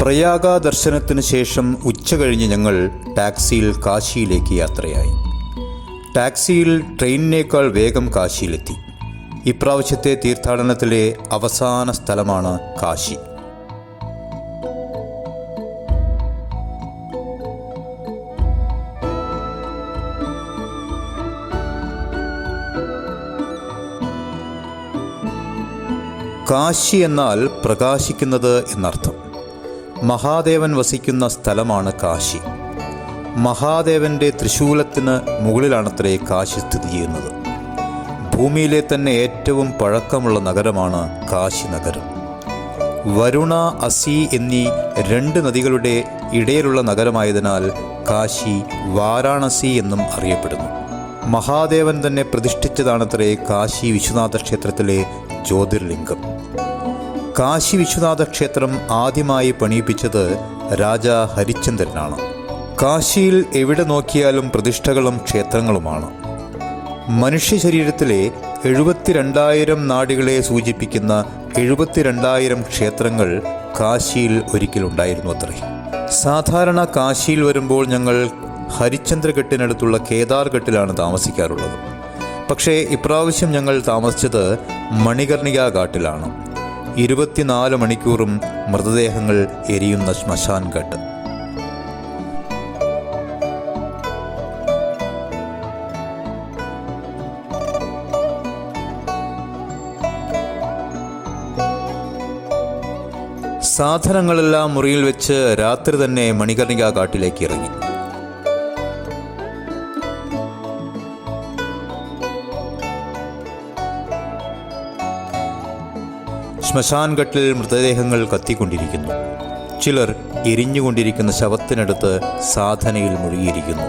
പ്രയാഗ ദർശനത്തിന് ശേഷം ഉച്ച കഴിഞ്ഞ് ഞങ്ങൾ ടാക്സിയിൽ കാശിയിലേക്ക് യാത്രയായി. ടാക്സിയിൽ ട്രെയിനിനേക്കാൾ വേഗം കാശിയിലെത്തി. ഇപ്രാവശ്യത്തെ തീർത്ഥാടനത്തിലെ അവസാന സ്ഥലമാണ് കാശി. കാശി എന്നാൽ പ്രകാശിക്കുന്നത് എന്നർത്ഥം. മഹാദേവൻ വസിക്കുന്ന സ്ഥലമാണ് കാശി. മഹാദേവന്റെ തൃശൂലത്തിന് മുകളിലാണത്രേ കാശി സ്ഥിതി ചെയ്യുന്നത്. ഭൂമിയിലെ തന്നെ ഏറ്റവും പഴക്കമുള്ള നഗരമാണ് കാശി നഗരം. വരുണ അസി എന്നീ രണ്ട് നദികളുടെ ഇടയിലുള്ള നഗരമായതിനാൽ കാശി വാരാണസി എന്നും അറിയപ്പെടുന്നു. മഹാദേവൻ തന്നെ പ്രതിഷ്ഠിച്ചതാണത്രേ കാശി വിശ്വനാഥ ക്ഷേത്രത്തിലെ ജ്യോതിർലിംഗം. കാശി വിശ്വനാഥ ക്ഷേത്രം ആദ്യമായി പണിയിപ്പിച്ചത് രാജ ഹരിചന്ദ്രനാണ് കാശിയിൽ എവിടെ നോക്കിയാലും പ്രതിഷ്ഠകളും ക്ഷേത്രങ്ങളുമാണ്. മനുഷ്യ ശരീരത്തിലെ എഴുപത്തിരണ്ടായിരം നാടികളെ സൂചിപ്പിക്കുന്ന എഴുപത്തിരണ്ടായിരം ക്ഷേത്രങ്ങൾ കാശിയിൽ ഒരിക്കലുണ്ടായിരുന്നു അത്രേ. സാധാരണ കാശിയിൽ വരുമ്പോൾ ഞങ്ങൾ ഹരിചന്ദ്രഘട്ടിനടുത്തുള്ള കേദാർഘട്ടിലാണ് താമസിക്കാറുള്ളത്. പക്ഷേ ഇപ്രാവശ്യം ഞങ്ങൾ താമസിച്ചത് മണികർണിക ഘാട്ടിലാണ്. ഇരുപത്തിനാല് മണിക്കൂറും മൃതദേഹങ്ങൾ എരിയുന്ന ശ്മശാൻ ഘട്ട്. സാധനങ്ങളെല്ലാം മുറിയിൽ വെച്ച് രാത്രി തന്നെ മണികർണിക കാട്ടിലേക്ക് ഇറങ്ങി. ശ്മശാൻ ഘട്ടിൽ മൃതദേഹങ്ങൾ കത്തിക്കൊണ്ടിരിക്കുന്നു. ചിലർ എരിഞ്ഞുകൊണ്ടിരിക്കുന്ന ശവത്തിനടുത്ത് സാധനയിൽ മുഴുകിയിരിക്കുന്നു.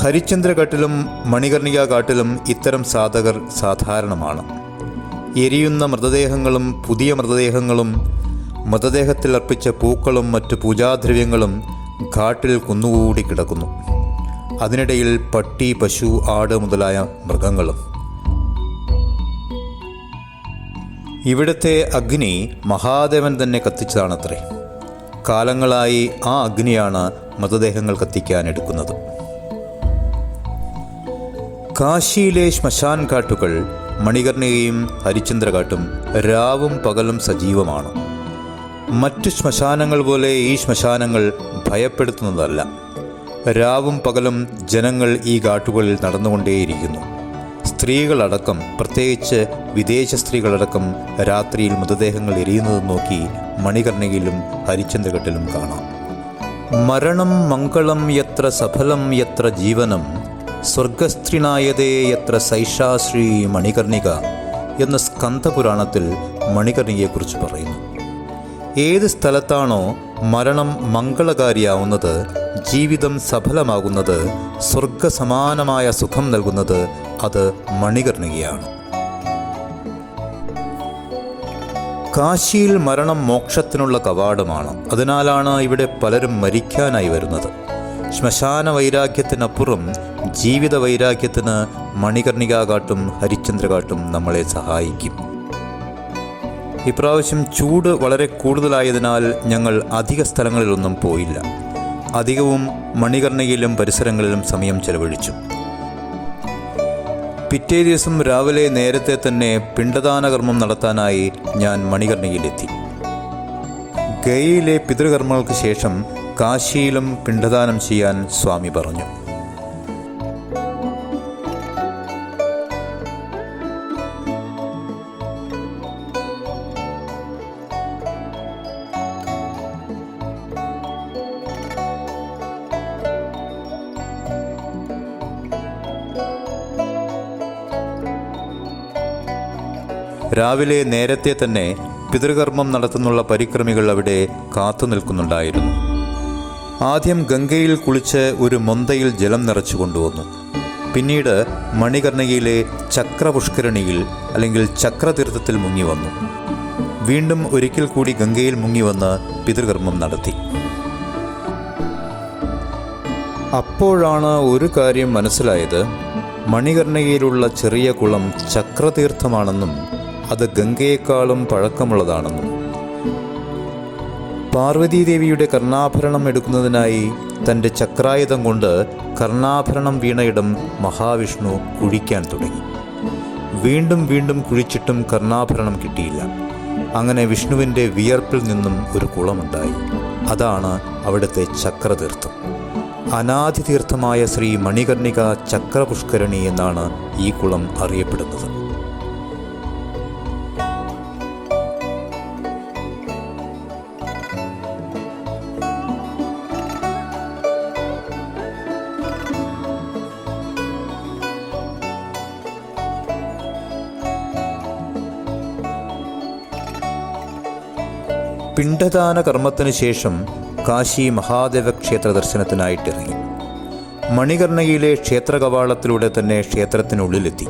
ഹരിചന്ദ്രഘട്ടിലും മണികർണിക കാട്ടിലും ഇത്തരം സാധകർ സാധാരണമാണ്. എരിയുന്ന മൃതദേഹങ്ങളും പുതിയ മൃതദേഹങ്ങളും മൃതദേഹത്തിൽ അർപ്പിച്ച പൂക്കളും മറ്റു പൂജാദ്രവ്യങ്ങളും ഘാട്ടിൽ കുന്നുകൂടി കിടക്കുന്നു. അതിനിടയിൽ പട്ടി പശു ആട് മുതലായ മൃഗങ്ങളും. ഇവിടുത്തെ അഗ്നി മഹാദേവൻ തന്നെ കത്തിച്ചതാണത്രേ. കാലങ്ങളായി ആ അഗ്നിയാണ് മൃതദേഹങ്ങൾ കത്തിക്കാൻ എടുക്കുന്നത് കാശിയിലെ ശ്മശാൻ കാട്ടുകൾ മണികർണികയും ഹരിചന്ദ്രഘാട്ടും രാവും പകലും സജീവമാണ്. മറ്റു ശ്മശാനങ്ങൾ പോലെ ഈ ശ്മശാനങ്ങൾ ഭയപ്പെടുത്തുന്നതല്ല. രാവും പകലും ജനങ്ങൾ ഈ ഘാട്ടുകളിൽ നടന്നുകൊണ്ടേയിരിക്കുന്നു. സ്ത്രീകളടക്കം പ്രത്യേകിച്ച് വിദേശ സ്ത്രീകളടക്കം രാത്രിയിൽ മൃതദേഹങ്ങൾ എരിയുന്നത് നോക്കി മണികർണികയിലും ഹരിചന്ദ്രഘട്ടിലും കാണാം. മരണം മംഗളം യത്ര സഫലം യത്ര ജീവനം സ്വർഗസ്ത്രീനായതേ യത്ര സൈഷാശ്രീ മണികർണിക എന്ന സ്കന്ധപുരാണത്തിൽ മണികർണികയെക്കുറിച്ച് പറയുന്നു. ഏത് സ്ഥലത്താണോ മരണം മംഗളകാരിയാവുന്നത് ജീവിതം സഫലമാകുന്നത് സ്വർഗസമാനമായ സുഖം നൽകുന്നത് അത് മണികർണികയാണ്. കാശിയിൽ മരണം മോക്ഷത്തിനുള്ള കവാടമാണ്. അതിനാലാണ് ഇവിടെ പലരും മരിക്കാനായി വരുന്നത്. ശ്മശാന വൈരാഗ്യത്തിനപ്പുറം ജീവിത വൈരാഗ്യത്തിന് മണികർണികാകാട്ടും ഹരിചന്ദ്രകാട്ടും നമ്മളെ സഹായിക്കും. ഇപ്രാവശ്യം ചൂട് വളരെ കൂടുതലായതിനാൽ ഞങ്ങൾ അധിക സ്ഥലങ്ങളിലൊന്നും പോയില്ല. അധികവും മണികർണികയിലും പരിസരങ്ങളിലും സമയം ചെലവഴിച്ചു. പിറ്റേ ദിവസം രാവിലെ നേരത്തെ തന്നെ പിണ്ടദാന കർമ്മം നടത്താനായി ഞാൻ മണികർണിയിലെത്തി. ഗയയിലെ പിതൃകർമ്മങ്ങൾക്ക് ശേഷം കാശിയിലും പിണ്ടദാനം ചെയ്യാൻ സ്വാമി പറഞ്ഞു. രാവിലെ നേരത്തെ തന്നെ പിതൃകർമ്മം നടത്തുന്നുള്ള പരിക്രമികൾ അവിടെ കാത്തു നിൽക്കുന്നുണ്ടായിരുന്നു. ആദ്യം ഗംഗയിൽ കുളിച്ച് ഒരു മൊന്തയിൽ ജലം നിറച്ചു കൊണ്ടുവന്നു. പിന്നീട് മണികർണികയിലെ ചക്രപുഷ്കരണിയിൽ അല്ലെങ്കിൽ ചക്രതീർത്ഥത്തിൽ മുങ്ങി വന്നു. വീണ്ടും ഒരിക്കൽ കൂടി ഗംഗയിൽ മുങ്ങി വന്ന് പിതൃകർമ്മം നടത്തി. അപ്പോഴാണ് ഒരു കാര്യം മനസ്സിലായത്. മണികർണികയിലുള്ള ചെറിയ കുളം ചക്രതീർത്ഥമാണെന്നും അത് ഗംഗയെക്കാളും പഴക്കമുള്ളതാണെന്നും. പാർവതീദേവിയുടെ കർണാഭരണം എടുക്കുന്നതിനായി തന്റെ ചക്രായുധം കൊണ്ട് കർണാഭരണം വീണയിടം മഹാവിഷ്ണു കുഴിക്കാൻ തുടങ്ങി. വീണ്ടും വീണ്ടും കുഴിച്ചിട്ടും കർണാഭരണം കിട്ടിയില്ല. അങ്ങനെ വിഷ്ണുവിന്റെ വിയർപ്പിൽ നിന്നും ഒരു കുളമുണ്ടായി. അതാണ് അവിടുത്തെ ചക്രതീർത്ഥം. അനാദിതീർത്ഥമായ ശ്രീ മണികർണിക ചക്രപുഷ്കരണി എന്നാണ് ഈ കുളം അറിയപ്പെടുന്നത്. പിണ്ഡദാന കർമ്മത്തിന് ശേഷം കാശി മഹാദേവ ക്ഷേത്ര ദർശനത്തിനായിട്ടിറങ്ങി മണികർണയിലെ ക്ഷേത്ര കവാടത്തിലൂടെ തന്നെ ക്ഷേത്രത്തിനുള്ളിലെത്തി.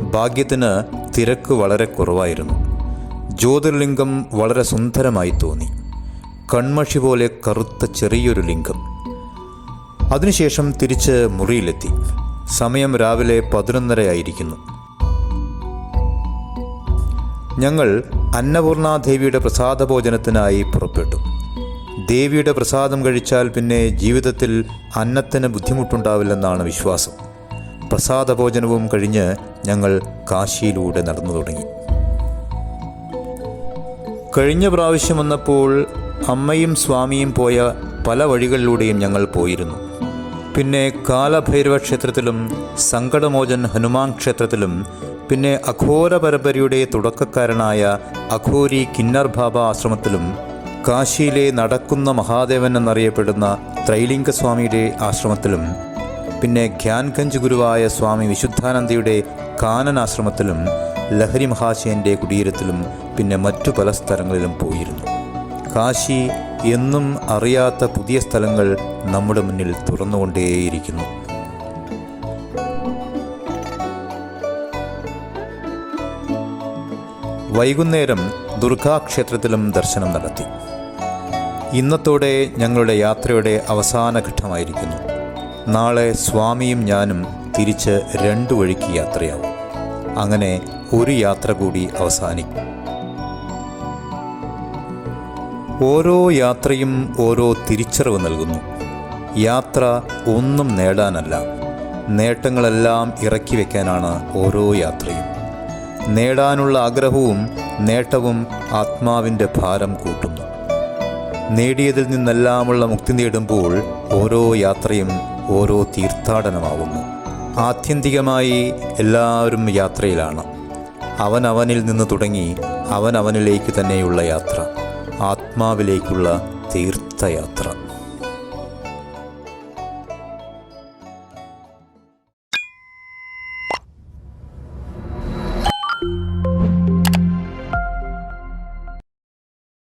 ഭാഗ്യത്തിന് തിരക്ക് വളരെ കുറവായിരുന്നു. ജ്യോതിർലിംഗം വളരെ സുന്ദരമായി തോന്നി. കൺമഷി പോലെ കറുത്ത ചെറിയൊരു ലിംഗം. അതിനുശേഷം തിരിച്ച് മുറിയിലെത്തി. സമയം രാവിലെ പതിനൊന്നരയായിരിക്കുന്നു. ഞങ്ങൾ അന്നപൂർണാദേവിയുടെ പ്രസാദഭോജനത്തിനായി പുറപ്പെട്ടു. ദേവിയുടെ പ്രസാദം കഴിച്ചാൽ പിന്നെ ജീവിതത്തിൽ അന്നത്തിന് ബുദ്ധിമുട്ടുണ്ടാവില്ലെന്നാണ് വിശ്വാസം. പ്രസാദ ഭോജനവും കഴിഞ്ഞ് ഞങ്ങൾ കാശിയിലൂടെ നടന്നു തുടങ്ങി. കഴിഞ്ഞ പ്രാവശ്യം വന്നപ്പോൾ അമ്മയും സ്വാമിയും പോയ പല വഴികളിലൂടെയും ഞങ്ങൾ പോയിരുന്നു. പിന്നെ കാലഭൈരവ ക്ഷേത്രത്തിലും സങ്കടമോചൻ ഹനുമാൻ ക്ഷേത്രത്തിലും പിന്നെ അഘോര പരമ്പരയുടെ തുടക്കക്കാരനായ അഘോരി കിന്നർ ബാബ ആശ്രമത്തിലും കാശിയിലെ നടക്കുന്ന മഹാദേവൻ എന്നറിയപ്പെടുന്ന ത്രൈലിംഗസ്വാമിയുടെ ആശ്രമത്തിലും പിന്നെ ഖ്യാൻഗഞ്ച് ഗുരുവായ സ്വാമി വിശുദ്ധാനന്ദയുടെ കാനൻ ആശ്രമത്തിലും ലഹരി മഹാശയന്റെ കുടീരത്തിലും പിന്നെ മറ്റു പല സ്ഥലങ്ങളിലും പോയിരുന്നു. കാശി എന്നും അറിയാത്ത പുതിയ സ്ഥലങ്ങൾ നമ്മുടെ മുന്നിൽ തുറന്നുകൊണ്ടേയിരിക്കുന്നു. വൈകുന്നേരം ദുർഗാക്ഷേത്രത്തിലും ദർശനം നടത്തി. ഇന്നത്തോടെ ഞങ്ങളുടെ യാത്രയുടെ അവസാന ഘട്ടമായിരിക്കുന്നു. നാളെ സ്വാമിയും ഞാനും തിരിച്ച് രണ്ടു വഴിക്ക് യാത്രയാവും. അങ്ങനെ ഒരു യാത്ര കൂടി അവസാനിക്കും. ഓരോ യാത്രയും ഓരോ തിരിച്ചറിവ് നൽകുന്നു. യാത്ര ഒന്നും നേടാനല്ല. നേട്ടങ്ങളെല്ലാം ഇറക്കി വയ്ക്കാനാണ് ഓരോ യാത്രയും. നേടാനുള്ള ആഗ്രഹവും നേട്ടവും ആത്മാവിന്റെ ഭാരം കൂട്ടുന്നു. നേടിയതിൽ നിന്നെല്ലാമുള്ള മുക്തി നേടുമ്പോൾ ഓരോ യാത്രയും ഓരോ തീർത്ഥാടനമാവുന്നു. ആത്യന്തികമായി എല്ലാവരും യാത്രയിലാണ്. അവനവനിൽ നിന്ന് തുടങ്ങി അവനവനിലേക്ക് തന്നെയുള്ള യാത്ര. ആത്മാവിലേക്കുള്ള തീർത്ഥയാത്ര.